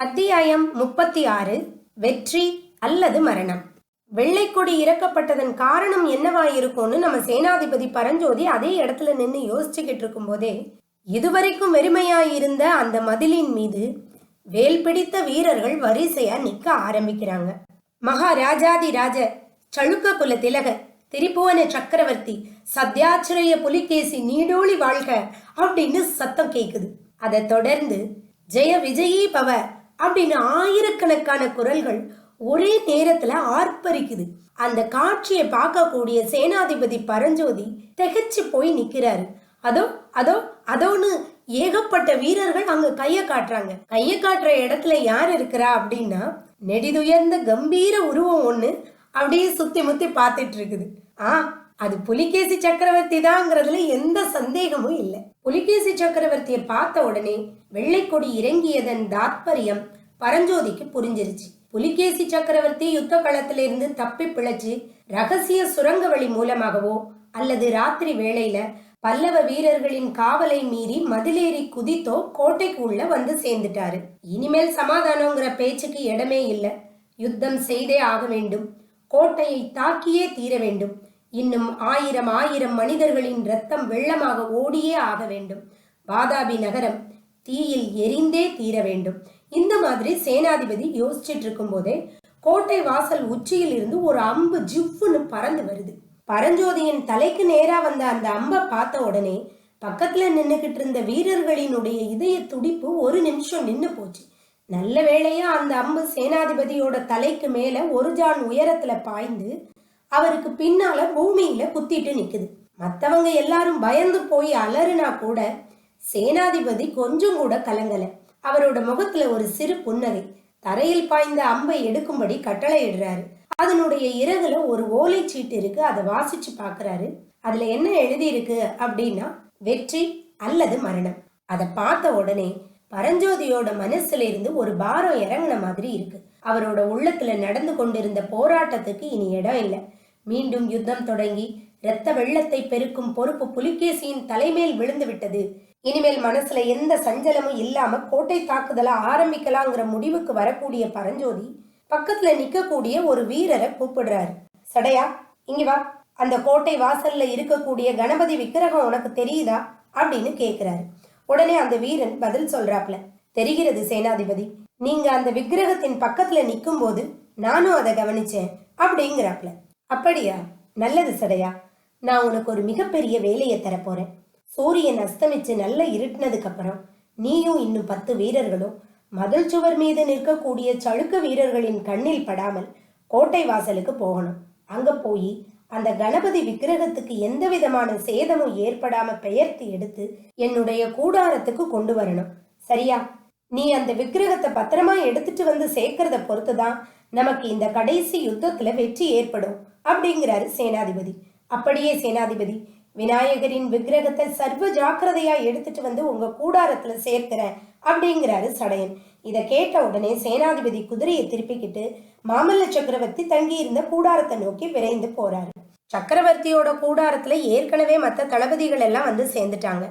அத்தியாயம் முப்பத்தி ஆறு வெற்றி அல்லது மரணம். வெள்ளைக்கொடி இறக்கப்பட்டதன் காரணம் என்னவா இருக்கும்னு நம்ம சேனாதிபதி பரஞ்சோதி அதே இடத்துல நின்று யோசிச்சுக்கிட்டு இருக்கும்போதே இதுவரைக்கும் வெறுமையாயிருந்த அந்த மதிலின் மீது வேல் பிடித்த வீரர்கள் வரிசையா நிக்க ஆரம்பிக்கிறாங்க. மகாராஜாதி ராஜ சளுக்க குல திலக திரிபுவன சக்கரவர்த்தி சத்யாச்சிரய புலிகேசி நீடோழி வாழ்க அப்படின்னு சத்தம் கேக்குது. அதை தொடர்ந்து ஜெய விஜயி பவ அப்படின்னு ஆயிரக்கணக்கான குரல்கள் ஒரே நேரத்துல ஆர்ப்பரிக்குது. அந்த காட்சியை பார்க்கக்கூடிய சேனாதிபதி பரஞ்சோதி திகச்சு போய் நிக்கிறாரு. அதோ அதோ அதோன்னு ஏகப்பட்ட வீரர்கள் அங்க கைய காட்டுறாங்க. கைய காட்டுற இடத்துல யார் இருக்கிறா அப்படின்னா நெடிதுயர்ந்த கம்பீர உருவம் ஒண்ணு அப்படியே சுத்தி முத்தி பார்த்துட்டு இருக்குது. ஆ அது புலிகேசி சக்கரவர்த்தி தாங்கிறதுல எந்த சந்தேகமும் இல்லை. புலிகேசி சக்கரவர்த்தியை பார்த்த உடனே வெள்ளைக்கொடி இறங்கியதன் தாத்பரியம் பரஞ்சோதிக்கு புரிஞ்சிருச்சு. புலிகேசி சக்கரவர்த்தி யுத்த களத்திலிருந்து தப்பி பிழைச்சு ரகசிய சுரங்க வழி மூலமாகவோ அல்லது ராத்திரி வேளையில பல்லவ வீரர்களின் காவலை மீறி மதிலேறி குதித்தோ கோட்டைக்கு உள்ள வந்து சேர்ந்துட்டாரு. இனிமேல் சமாதானங்கிற பேச்சுக்கு இடமே இல்லை. யுத்தம் செய்தே ஆக வேண்டும். கோட்டையை தாக்கியே தீர வேண்டும். இன்னும் ஆயிரம் ஆயிரம் மனிதர்களின் ரத்தம் வெள்ளமாக ஓடியே ஆக வேண்டும். வாதாபி நகரம் தீயில் எரிந்தே தீர வேண்டும். இந்த மாதிரி சேனாதிபதி யோசிச்சுட்டு இருக்கும்போதே கோட்டை வாசல் உச்சியில் இருந்து ஒரு அம்பு ஜிவ்வுன்னு பறந்து வருது. பரஞ்சோதியின் தலைக்கு நேரா வந்த அந்த அம்பை பார்த்த உடனே பக்கத்துல நின்னுகிட்டு இருந்த வீரர்களினுடைய இதய துடிப்பு ஒரு நிமிஷம் நின்னு போச்சு. நல்ல வேளையா அந்த அம்பு சேனாதிபதியோட தலைக்கு மேல ஒரு ஜான் உயரத்துல பாய்ந்து அவருக்கு பின்னால பூமியில குத்திட்டு நிக்குது. மத்தவங்க எல்லாரும் பயந்து போய் அலறுனா கூட சேனாதிபதி கொஞ்சம் கூட கலங்கல. அவரோட முகத்துல ஒரு சிறு புன்னகை. தரையில் பாய்ந்த அம்பை எடுக்கும்படி கட்டளையிடுறாரு. அதனுடைய இறகுல ஒரு ஓலைச்சீட்டு இருக்கு அதை வாசிச்சு பாக்குறாரு. அதுல என்ன எழுதி இருக்கு அப்படின்னா வெற்றி அல்லது மரணம். அதை பார்த்த உடனே பரஞ்சோதியோட மனசுல இருந்து ஒரு பாரம் இறங்கின மாதிரி இருக்கு. அவரோட உள்ளத்துல நடந்து கொண்டிருந்த போராட்டத்துக்கு இனி இடம் இல்லை. மீண்டும் யுத்தம் தொடங்கி இரத்த வெள்ளத்தை பெருக்கும் பொறுப்பு புலிகேசியின் தலைமேல் விழுந்து விட்டது. இனிமேல் மனசுல எந்த சஞ்சலமும் இல்லாம கோட்டை தாக்குதலை ஆரம்பிக்கலாங்கிற முடிவுக்கு வரக்கூடிய பரஞ்சோதி பக்கத்துல நிக்கக்கூடிய ஒரு வீரரை கூப்பிடுறாரு. சடையா இங்க வா. அந்த கோட்டை வாசல்ல இருக்கக்கூடிய கணபதி விக்கிரகம் உனக்கு தெரியுதா? அப்படின்னு கேக்குறாரு. உடனே அந்த வீரன் பதில் சொல்றாப்ல தெரிகிறது சேனாதிபதி. நீங்க அந்த விக்கிரகத்தின் பக்கத்துல நிக்கும் போது நானும் அதை கவனிச்சேன் அப்படிங்கிறாப்ல. அப்படியா? நல்லது சடையா. நான் உனக்கு ஒரு மிகப்பெரிய வேலையை தரப்போறேன். சூரியன் அஸ்தமிச்சு நல்லா இருட்டினதுக்கு அப்புறம் நீயும் இன்னும் பத்து வீரர்களும் மதில் சுவர் மீது நிற்கக்கூடிய சளுக்க வீரர்களின் கண்ணில் படாமல் கோட்டை வாசலுக்கு போகணும். அங்க போய் அந்த கணபதி விக்கிரகத்துக்கு எந்த விதமான சேதமும் ஏற்படாம பெயர்த்து எடுத்து என்னுடைய கூடாரத்துக்கு கொண்டு வரணும். சரியா? நீ அந்த விக்கிரகத்தை பத்திரமா எடுத்துட்டு வந்து சேர்க்கறத பொறுத்துதான் நமக்கு இந்த கடைசி யுத்தத்துல வெற்றி ஏற்படும். அப்படிங்கிறாரு சேனாதிபதி. அப்படியே சேனாதிபதி விநாயகரின் விக்கிரகத்தை சர்வ ஜாக்கிரதையா எடுத்துட்டு வந்து உங்க கூடாரத்துல சேர்க்கிறேன் அப்படிங்கிறாரு சடையன். இதை கேட்ட உடனே சேனாதிபதி குதிரையை திருப்பிக்கிட்டு மாமல்ல சக்கரவர்த்தி தங்கியிருந்த கூடாரத்தை நோக்கி விரைந்து போறாரு. சக்கரவர்த்தியோட கூடாரத்துல ஏற்கனவே மற்ற தளபதிகள் எல்லாம் வந்து சேர்ந்துட்டாங்க.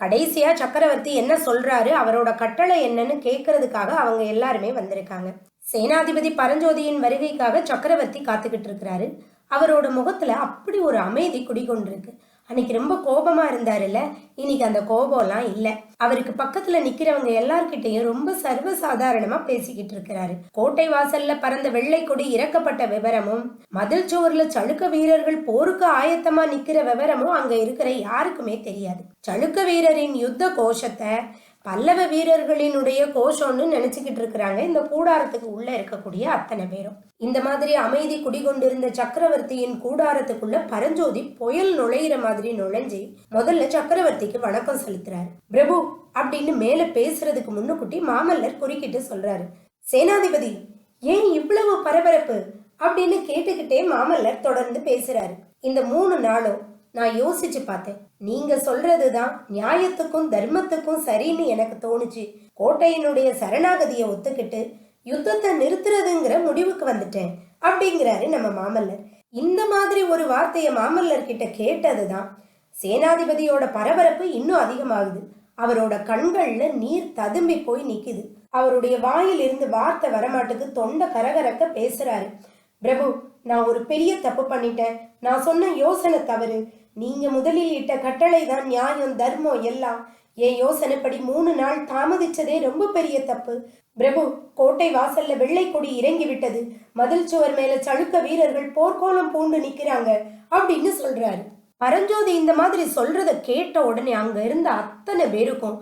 கடைசியா சக்கரவர்த்தி என்ன சொல்றாரு அவரோட கட்டளை என்னன்னு கேட்கறதுக்காக அவங்க எல்லாருமே வந்திருக்காங்க. சேனாதிபதி பரஞ்சோதியின் வருகைக்காக சக்கரவர்த்தி காத்துக்கிட்டு இருக்கிறாரு. அவரோட முகத்துல அப்படி ஒரு அமைதி குடிகொண்டிருக்கு. அன்னைக்கு ரொம்ப கோபமா இருந்தாருல்ல? இன்னைக்கு அந்த கோபம்லாம் இல்லை. அவருக்கு பக்கத்துல நிக்கிறவங்க எல்லார்கிட்டையும் ரொம்ப சர்வ சாதாரணமா பேசிக்கிட்டு இருக்கிறாரு. கோட்டை வாசல்ல பறந்த வெள்ளை கொடி இறக்கப்பட்ட விவரமும் மதில் சோர்ல சளுக்க வீரர்கள் போருக்கு ஆயத்தமா நிக்கிற விவரமும் அங்க இருக்கிற யாருக்குமே தெரியாது. சளுக்க வீரரின் யுத்த கோஷத்தை பல்லவ வீரர்களினுடைய கோஷம்னு நினைச்சுக்கிட்டு இருக்கிறாங்க. இந்த கூடாரத்துக்கு உள்ள இருக்கக்கூடிய அத்தனை பேரும். இந்த மாதிரி அமைதி குடிகொண்டிருந்த சக்கரவர்த்தியின் கூடாரத்துக்குள்ள பரஞ்சோதி புயல் நுழையிற மாதிரி நுழைஞ்சு முதல்ல சக்கரவர்த்திக்கு வணக்கம் செலுத்துறாரு. பிரபு அப்படின்னு மேல பேசுறதுக்கு முன்னுக்குட்டி மாமல்லர் குறுக்கிட்டு சொல்றாரு. சேனாதிபதி ஏன் இவ்வளவு பரபரப்பு? அப்படின்னு கேட்டுக்கிட்டே மாமல்லர் தொடர்ந்து பேசுறாரு. இந்த மூணு நாளும் நான் யோசிச்சு பார்த்தேன். நீங்க சொல்றதுதான் நியாயத்துக்கும் தர்மத்துக்கும் சரின்னு எனக்கு தோணுச்சு. கோட்டையினுடைய சரணாகதியை ஒத்துக்கிட்டு யுத்தத்தை நிறுத்துறதுங்கிற முடிவுக்கு வந்துட்டேன் அப்படிங்கிறாரு நம்ம மாமல்லர். இந்த மாதிரி ஒரு வார்த்தையை மாமல்லர் கிட்ட கேட்டதுதான் சேனாதிபதியோட பரபரப்பு இன்னும் அதிகமாகுது. அவரோட கண்கள்ல நீர் ததும்பி போய் நிக்குது. அவருடைய வாயில் இருந்து வார்த்தை வரமாட்டுக்கு தொண்டை கரகரக்க பேசுறாரு. பிரபு நான் ஒரு பெரிய தப்பு பண்ணிட்டேன். நான் சொன்ன யோசனை தவறு. நீங்க முதலில் இட்ட கட்டளை தான் நியாயம் தர்மம் எல்லாம். என் யோசனைப்படி மூணு நாள் தாமதிச்சதே ரொம்ப பெரிய தப்பு. பிரபு கோட்டை வாசல்ல வெள்ளை கொடி இறங்கி விட்டது. மதில் சுவர் மேல சளுக்க வீரர்கள் போர்க்கோலம் பூண்டு நிக்கிறாங்க அப்படின்னு சொல்றாரு. பரஞ்சோதி இந்த மாதிரி சொல்றத கேட்ட உடனே அங்க இருந்த அத்தனை பேருக்கும்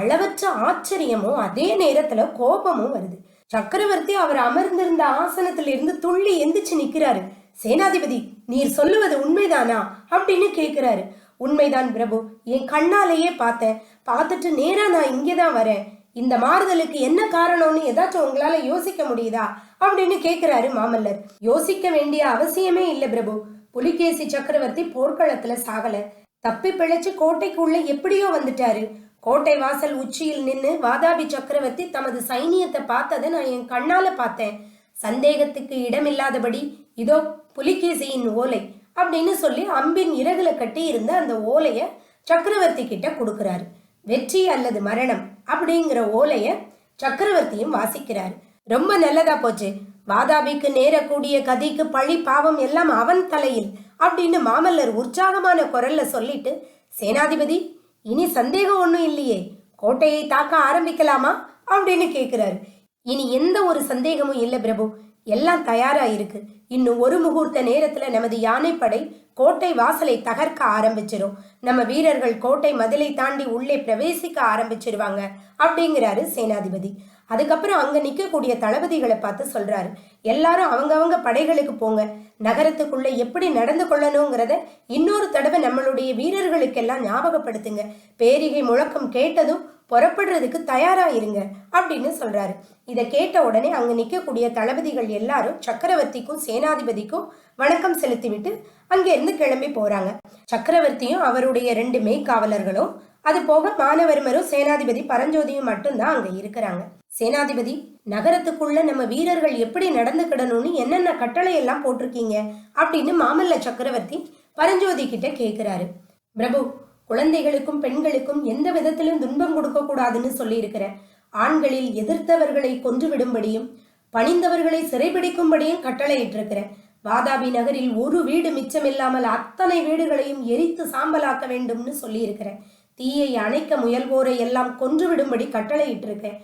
அளவற்ற ஆச்சரியமும் அதே நேரத்துல கோபமும் வருது. சக்கரவர்த்தி அவர் அமர்ந்திருந்த ஆசனத்துல இருந்து துள்ளி எந்திரிச்சு நிக்கிறாரு. சேனாதிபதி நீர் சொல்லுவது உண்மைதானா? அப்படின்னு கேட்கிறாரு உண்மைதான் பிரபு. என் கண்ணாலேயே பார்த்தேன். பார்த்துட்டு நேரா நான் இங்கே தான் வரேன். இந்த மாறுதலுக்கு என்ன காரணம்னு ஏதாச்சும் உங்களால யோசிக்க முடியுதா? அப்படின்னு கேட்குறாரு மாமல்லர். யோசிக்க வேண்டிய அவசியமே இல்லை பிரபு. புலிகேசி சக்கரவர்த்தி போர்க்களத்துல சாகல. தப்பி பிழைச்சு கோட்டைக்குள்ள எப்படியோ வந்துட்டாரு. கோட்டை வாசல் உச்சியில் நின்று வாதாபி சக்கரவர்த்தி தமது சைனியத்தை பார்த்ததை நான் என் கண்ணால பார்த்தேன். சந்தேகத்துக்கு இடமில்லாதபடி இதோ புலிகேசியின் ஓலை அப்படின்னு சொல்லி அம்பின் இறகுல கட்டி இருந்த அந்த ஓலைய சக்கரவர்த்தி கிட்ட கொடுக்கிறாரு. வெற்றி அல்லது மரணம் அப்படிங்கிற ஓலைய சக்கரவர்த்தியும் வாசிக்கிறார். ரொம்ப நல்லதா போச்சு. வாதாபிக்கு நேரக்கூடிய கதிக்கு பழி பாவம் எல்லாம் அவன் தலையில் அப்படின்னு மாமல்லர் உற்சாகமான குரல்ல சொல்லிட்டு சேனாதிபதி இனி சந்தேகம் ஒன்றும் இல்லையே. கோட்டையை தாக்க ஆரம்பிக்கலாமா? அப்படின்னு கேட்கிறாரு இனி எந்த ஒரு சந்தேகமும் இல்லை பிரபு. எல்லாம் தயாரா இருக்கு இன்னும் ஒரு முகூர்த்த நேரத்துல நமது யானைப்படை கோட்டை வாசலை தகர்க்க ஆரம்பிச்சிடும் நம்ம வீரர்கள் கோட்டை மதிலை தாண்டி உள்ளே பிரவேசிக்க ஆரம்பிச்சிருவாங்க அப்படிங்கிறாரு சேனாதிபதி. அதுக்கப்புறம் அங்கே நிற்கக்கூடிய தளபதிகளை பார்த்து சொல்கிறாரு எல்லாரும் அவங்கவங்க படைகளுக்கு போங்க. நகரத்துக்குள்ளே எப்படி நடந்து கொள்ளணுங்கிறத இன்னொரு தடவை நம்மளுடைய வீரர்களுக்கெல்லாம் ஞாபகப்படுத்துங்க. பேரிகை முழக்கம் கேட்டதும் புறப்படுறதுக்கு தயாரா இருங்க அப்படின்னு சொல்றாரு. இதை கேட்ட உடனே அங்க நிற்கக்கூடிய தளபதிகள் எல்லாரும் சக்கரவர்த்திக்கும் சேனாதிபதிக்கும் வணக்கம் செலுத்திவிட்டு அங்கிருந்து கிளம்பி போறாங்க. சக்கரவர்த்தியும் அவருடைய ரெண்டு மெய்க்காவலர்களும் அது போக மானவர்மரும் சேனாதிபதி பரஞ்சோதியும் மட்டும்தான் அங்க இருக்கிறாங்க. சேனாதிபதி நகரத்துக்குள்ள நம்ம வீரர்கள் எப்படி நடந்துக்கிடணும்னு என்னென்ன கட்டளை எல்லாம் போட்டிருக்கீங்க? அப்படின்னு மாமல்ல சக்கரவர்த்தி பரஞ்சோதி கிட்ட கேட்கிறாரு பிரபு குழந்தைகளுக்கும் பெண்களுக்கும் எந்த விதத்திலும் துன்பம் கொடுக்க கூடாதுன்னு சொல்லியிருக்கிறேன் ஆண்களில் எதிர்த்தவர்களை கொன்று விடும்படியும் பணிந்தவர்களை சிறைபிடிக்கும்படியும் கட்டளையிட்டிருக்கிற வாதாபி நகரில் ஒரு வீடு மிச்சமில்லாமல் அத்தனை வீடுகளையும் எரித்து சாம்பலாக்க வேண்டும்னு சொல்லியிருக்கிறேன் தீயை அணைக்க முயல்வோரை எல்லாம் கொன்று விடும்படி கட்டளையிட்டிருக்கேன்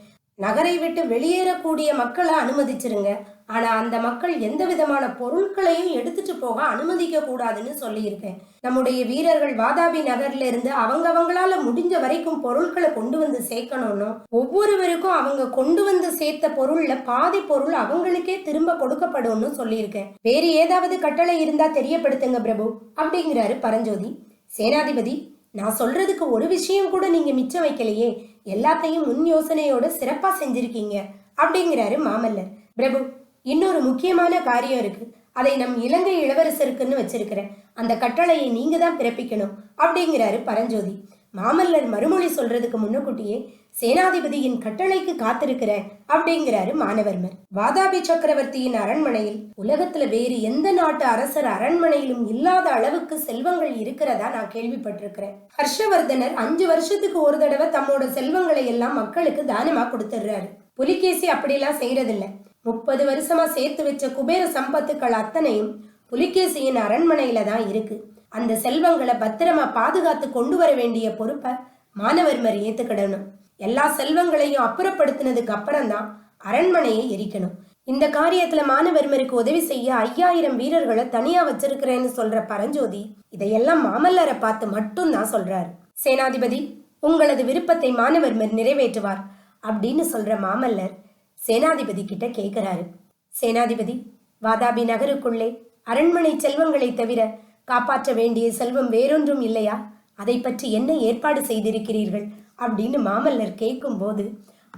நகரை விட்டு வெளியேறக்கூடிய மக்களை அனுமதிச்சிருங்க. ஆனா அந்த மக்கள் எந்த விதமான பொருட்களையும் எடுத்துட்டு போக அனுமதிக்க கூடாதுன்னு சொல்லியிருக்கேன். நம்முடைய வீரர்கள் வாதாபி நகர்ல இருந்து அவங்க அவங்களால முடிஞ்ச வரைக்கும் பொருட்களை கொண்டு வந்து சேர்க்கணும்னு ஒவ்வொருவருக்கும் அவங்க கொண்டு வந்து சேர்த்த பொருள்ல பாதி பொருள் அவங்களுக்கே திரும்ப கொடுக்கப்படும்னு சொல்லியிருக்கேன். வேறு ஏதாவது கட்டளை இருந்தா தெரியப்படுத்துங்க பிரபு அப்படிங்கிறாரு பரஞ்சோதி. சேனாதிபதி நான் சொல்றதுக்கு ஒரு விஷயம் கூட நீங்க மிச்சம் வைக்கலையே. எல்லாத்தையும் முன் யோசனையோட சிறப்பா செஞ்சிருக்கீங்க அப்படிங்கிறாரு மாமல்லர். பிரபு இன்னொரு முக்கியமான காரியம் இருக்கு. அதை நம் இலங்கை இளவரசருக்குன்னு வச்சிருக்கிறேன். அந்த கட்டளையை நீங்க தான் பிறப்பிக்கணும் அப்படிங்கிறாரு பரஞ்சோதி. மாமல்லர் மறுமொழி சொல்றதுக்கு முன்னக்கூட்டியே சேனாதிபதியின் கட்டளைக்கு காத்திருக்கிறேன் அப்படிங்கிறாரு மானவர்மர் வாதாபி சக்கரவர்த்தியின் அரண்மனையில் உலகத்துல வேறு எந்த நாட்டு அரசர் அரண்மனையிலும் இல்லாத அளவுக்கு செல்வங்கள் இருக்கிறதா நான் கேள்விப்பட்டிருக்கிறேன். ஹர்ஷவர்தனர் அஞ்சு வருஷத்துக்கு ஒரு தடவை தம்மோட செல்வங்களை எல்லாம் மக்களுக்கு தானமா கொடுத்துடுறாரு புலிகேசி அப்படியெல்லாம் செய்யறதில்ல. முப்பது வருஷமா சேர்த்து வச்ச குபேர சம்பத்துக்கள் அத்தனையும் புலிகேசியின் அரண்மனையில தான் இருக்கு. அந்த செல்வங்களை பத்திரமா பாதுகாத்து கொண்டு வர வேண்டிய பொறுப்பை மாணவர்மர் ஏத்துக்கிடணும். எல்லா செல்வங்களையும் அப்புறப்படுத்தினதுக்கு அப்புறம் தான் அரண்மனையை எரிக்கணும். இந்த காரியத்துல மாணவர்மருக்கு உதவி செய்ய ஐயாயிரம் வீரர்களை தனியா வச்சிருக்கிறேன்னு சொல்ற பரஞ்சோதி இதையெல்லாம் மாமல்லரை பார்த்து மட்டும் தான் சொல்றாரு. சேனாதிபதி உங்களது விருப்பத்தை மாணவர்மர் நிறைவேற்றுவார் அப்படின்னு சொல்ற மாமல்லர் சேனாதிபதி கிட்ட கேக்குறாரு. சேனாதிபதி வாதாபி நகருக்குள்ளே அரண்மனை செல்வங்களை தவிர காப்பாற்ற வேண்டிய செல்வம் வேறொன்றும் இல்லையா? அதை பற்றி என்ன ஏற்பாடு செய்திருக்கிறீர்கள்? அப்படின்னு மாமல்லர் கேட்கும்போது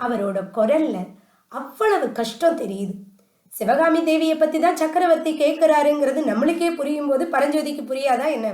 அவரோட குரல்ல அவ்வளவு கஷ்டம் தெரியுது. சிவகாமி தேவியை பத்தி தான் சக்கரவர்த்தி கேட்கிறாருங்கிறது நம்மளுக்கே புரியும் போது பரஞ்சோதிக்கு புரியாதா என்ன?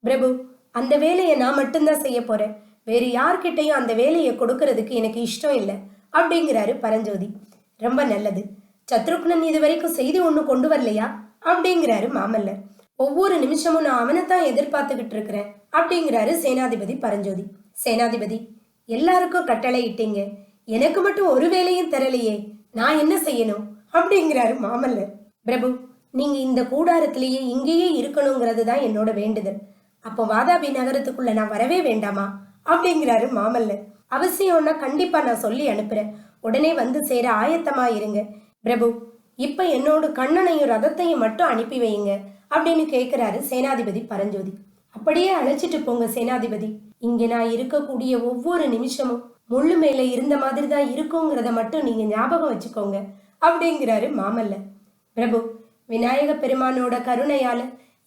பிரபு அந்த வேலையை நான் மட்டும்தான் செய்ய போறேன். வேறு யார்கிட்டையும் அந்த வேலையை கொடுக்கறதுக்கு எனக்கு இஷ்டம் இல்லை அப்படிங்கிறாரு பரஞ்சோதி. ரொம்ப நல்லது. சத்ருக்னன் இது வரைக்கும் செய்தி ஒன்று கொண்டு வரலையா? அப்படிங்கிறாரு மாமல்லர். ஒவ்வொரு நிமிஷமும் நான் அவனைத்தான் எதிர்பார்த்துக்கிட்டு இருக்கிறேன் அப்படிங்கிறாரு சேனாதிபதி பரஞ்சோதி. சேனாதிபதி எல்லாருக்கும் கட்டளை இட்டீங்க. எனக்கு மட்டும் ஒரு வேலையும் தரலையே. நான் என்ன செய்யணும்? அப்படிங்கிறாரு மாமல்லர். பிரபு நீங்க இந்த கூடாரத்திலேயே இங்கேயே இருக்கணுங்கிறது தான் என்னோட வேண்டுதல். அப்போ வாதாபி நகரத்துக்குள்ள நான் வரவே வேண்டாமா? அப்படிங்கிறாரு மாமல்லர். அவசியம்னா கண்டிப்பா நான் சொல்லி அனுப்புறேன். உடனே வந்து சேர ஆயத்தமா இருங்க. பிரபு இப்ப என்னோட கண்ணனையும் ரதத்தையும் மட்டும் அனுப்பி வையுங்க. அப்படின்னு கேட்கிறாரு சேனாதிபதி பரஞ்சோதி. அப்படியே அழைச்சிட்டு போங்க சேனாதிபதி. இங்க நான் இருக்கக்கூடிய ஒவ்வொரு நிமிஷமும் முள்ளு மேல இருந்த மாதிரி தான் இருக்குங்கிறத மட்டும் நீங்க ஞாபகம் வச்சுக்கோங்க அப்படிங்கிறாரு மாமல்ல. பிரபு விநாயக பெருமானோட கருணையால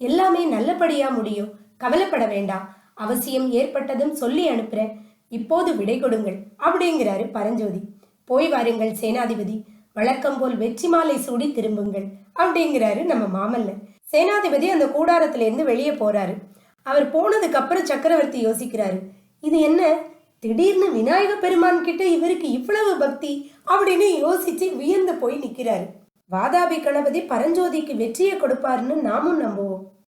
எல்லாமே நல்லபடியா முடியும். கவலைப்பட வேண்டாம். அவசியம் ஏற்பட்டதும் சொல்லி அனுப்புறேன். இப்போது விடை கொடுங்கள் அப்படிங்கிறாரு பரஞ்சோதி. போய் வாருங்கள் சேனாதிபதி. வழக்கம் போல் வெற்றி மாலை சூடி திரும்புங்கள் அப்படிங்கிறாரு நம்ம மாமல்லர் சேனாதிபதி அந்த கூடாரத்துல இருந்து வெளியே போறாரு. அவர் போனதுக்கு அப்புறம் சக்கரவர்த்தி யோசிக்கிறாரு இது என்ன? திடீர்னு விநாயக பெருமான் கிட்ட இவருக்கு இவ்வளவு பக்தி? அப்படின்னு யோசிச்சு வியந்து போய் நிக்கிறாரு. வாதாபி கணபதி பரஞ்சோதிக்கு வெற்றியை கொடுப்பாருன்னு நாமும் நம்புவோம்.